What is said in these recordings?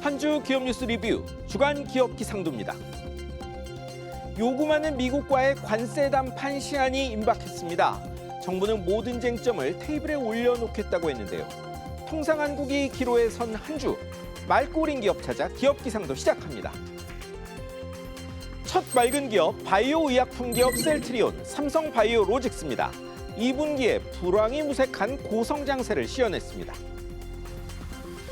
한 주 기업 뉴스 리뷰 주간 기업 기상도입니다. 요구 많은 미국과의 관세 담판 시한이 임박했습니다. 정부는 모든 쟁점을 테이블에 올려놓겠다고 했는데요. 통상 한국이 기로에 선 한주 맑고린 기업 찾아 기업 기상도 시작합니다. 첫 맑은 기업 바이오 의약품 기업 셀트리온 삼성 바이오 로직스입니다. 2분기에 불황이 무색한 고성장세를 시현했습니다.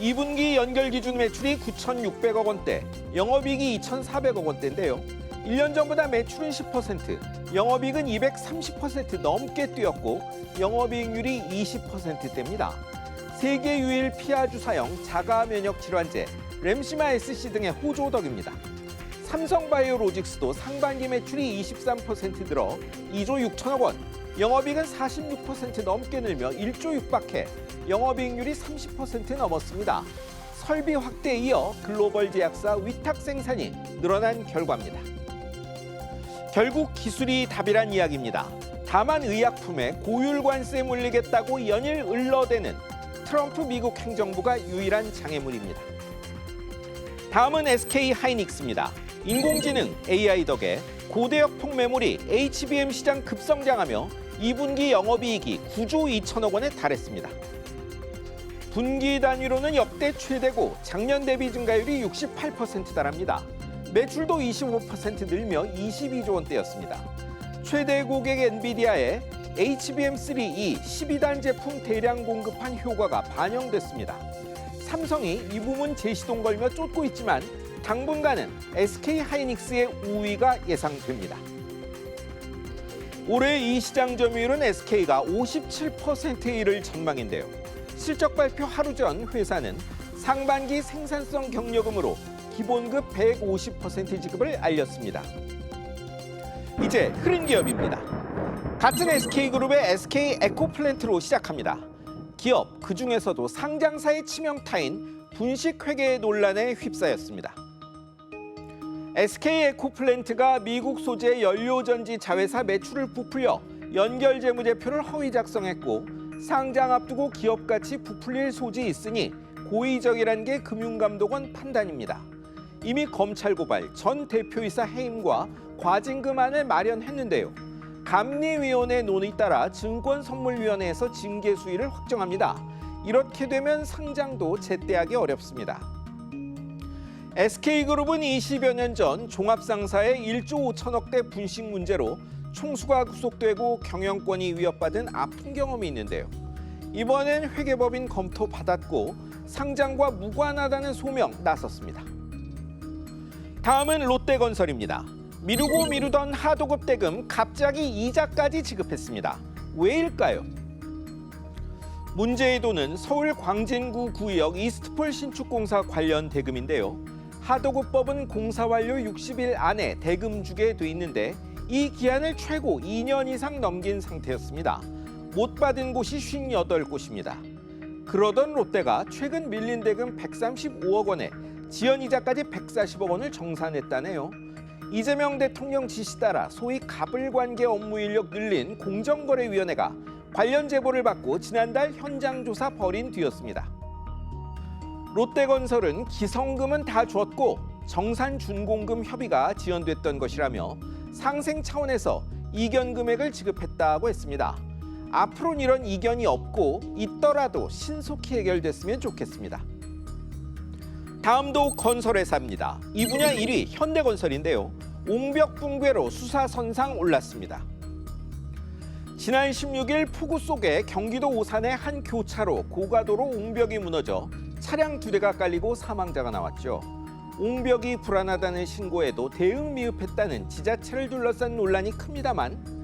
2분기 연결 기준 매출이 9,600억 원대, 영업이익이 2,400억 원대인데요. 1년 전보다 매출은 10%, 영업이익은 230% 넘게 뛰었고 영업이익률이 20%대입니다. 세계 유일 피하 주사형 자가 면역 질환제 램시마 SC 등의 호조덕입니다. 삼성바이오로직스도 상반기 매출이 23% 늘어 2조 6천억 원, 영업이익은 46% 넘게 늘며 1조 육박해 영업이익률이 30% 넘었습니다. 설비 확대에 이어 글로벌 제약사 위탁 생산이 늘어난 결과입니다. 결국 기술이 답이란 이야기입니다. 다만 의약품에 고율 관세 물리겠다고 연일 을러대는 트럼프 미국 행정부가 유일한 장애물입니다. 다음은 SK 하이닉스입니다. 인공지능 AI 덕에 고대역 통매물이 HBM 시장 급성장하며 2분기 영업이익이 9조 2천억 원에 달했습니다. 분기 단위로는 역대 최대고 작년 대비 증가율이 68% 달합니다. 매출도 25% 늘며 22조 원대였습니다. 최대 고객 엔비디아의 HBM3E 12단 제품 대량 공급한 효과가 반영됐습니다. 삼성이 이 부분 제시동 걸며 쫓고 있지만 당분간은 SK 하이닉스의 우위가 예상됩니다. 올해 이 시장 점유율은 SK가 57%에 이를 전망인데요. 실적 발표 하루 전 회사는 상반기 생산성 경력금으로 기본급 150% 지급을 알렸습니다. 이제 흐른 기업입니다. 같은 SK그룹의 SK 에코플랜트로 시작합니다. 기업 그 중에서도 상장사의 치명타인 분식회계 논란에 휩싸였습니다. SK 에코플랜트가 미국 소재 연료전지 자회사 매출을 부풀려 연결 재무제표를 허위 작성했고 상장 앞두고 기업 가치 부풀릴 소지 있으니 고의적이란 게 금융감독원 판단입니다. 이미 검찰 고발 전 대표이사 해임과 과징금안을 마련했는데요. 감리위원회 논의 따라 증권선물위원회에서 징계 수위를 확정합니다. 이렇게 되면 상장도 제때하기 어렵습니다. SK그룹은 20여 년 전 종합상사의 1조 5천억대 분식 문제로 총수가 구속되고 경영권이 위협받은 아픈 경험이 있는데요. 이번엔 회계법인 검토 받았고 상장과 무관하다는 소명 나섰습니다. 다음은 롯데건설입니다. 미루고 미루던 하도급 대금 갑자기 이자까지 지급했습니다. 왜일까요? 문제의 돈은 서울 광진구 구역 이스트폴 신축공사 관련 대금인데요. 하도급법은 공사 완료 60일 안에 대금 주게 돼 있는데 이 기한을 최고 2년 이상 넘긴 상태였습니다. 못 받은 곳이 58곳입니다. 그러던 롯데가 최근 밀린 대금 135억 원에 지연 이자까지 140억 원을 정산했다네요. 이재명 대통령 지시 따라 소위 가불관계 업무 인력 늘린 공정거래위원회가 관련 제보를 받고 지난달 현장 조사 벌인 뒤였습니다. 롯데건설은 기성금은 다 줬고 정산 준공금 협의가 지연됐던 것이라며 상생 차원에서 이견 금액을 지급했다고 했습니다. 앞으로는 이런 이견이 없고 있더라도 신속히 해결됐으면 좋겠습니다. 다음도 건설회사입니다. 이 분야 1위 현대건설인데요. 옹벽 붕괴로 수사선상 올랐습니다. 지난 16일 폭우 속에 경기도 오산의 한 교차로 고가도로 옹벽이 무너져 차량 두 대가 깔리고 사망자가 나왔죠. 옹벽이 불안하다는 신고에도 대응 미흡했다는 지자체를 둘러싼 논란이 큽니다만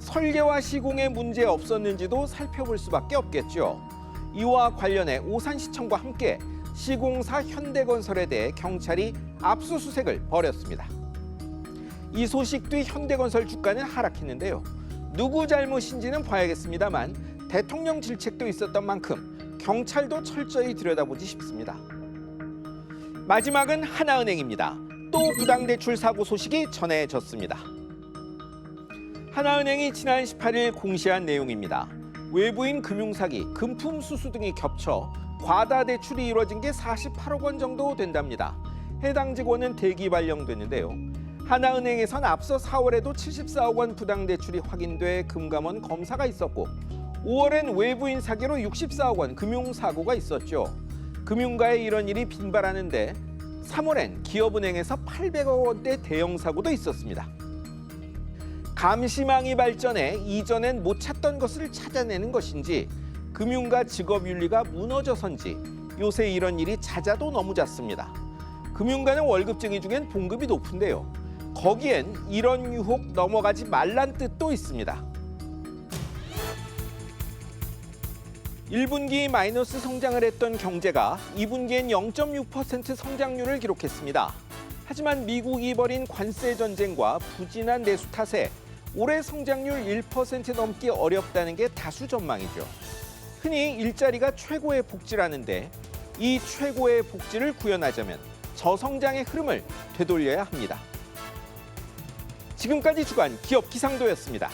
설계와 시공에 문제 없었는지도 살펴볼 수밖에 없겠죠. 이와 관련해 오산시청과 함께 시공사 현대건설에 대해 경찰이 압수수색을 벌였습니다. 이 소식 뒤 현대건설 주가는 하락했는데요. 누구 잘못인지는 봐야겠습니다만 대통령 질책도 있었던 만큼 경찰도 철저히 들여다보지 싶습니다. 마지막은 하나은행입니다. 또 부당대출 사고 소식이 전해졌습니다. 하나은행이 지난 18일 공시한 내용입니다. 외부인 금융사기, 금품 수수 등이 겹쳐 과다 대출이 이루어진 게 48억 원 정도 된답니다. 해당 직원은 대기 발령됐는데요. 하나은행에선 앞서 4월에도 74억 원 부당 대출이 확인돼 금감원 검사가 있었고 5월엔 외부인 사기로 64억 원 금융 사고가 있었죠. 금융가에 이런 일이 빈발하는데 3월엔 기업은행에서 800억 원대 대형 사고도 있었습니다. 감시망이 발전해 이전엔 못 찾던 것을 찾아내는 것인지 금융가 직업 윤리가 무너져선지 요새 이런 일이 잦아도 너무 잦습니다. 금융가는 월급쟁이 중엔 봉급이 높은데요. 거기엔 이런 유혹 넘어가지 말란 뜻도 있습니다. 1분기 마이너스 성장을 했던 경제가 2분기엔 0.6% 성장률을 기록했습니다. 하지만 미국이 벌인 관세 전쟁과 부진한 내수 탓에 올해 성장률 1% 넘기 어렵다는 게 다수 전망이죠. 흔히 일자리가 최고의 복지라는데 이 최고의 복지를 구현하자면 저성장의 흐름을 되돌려야 합니다. 지금까지 주간 기업 기상도였습니다.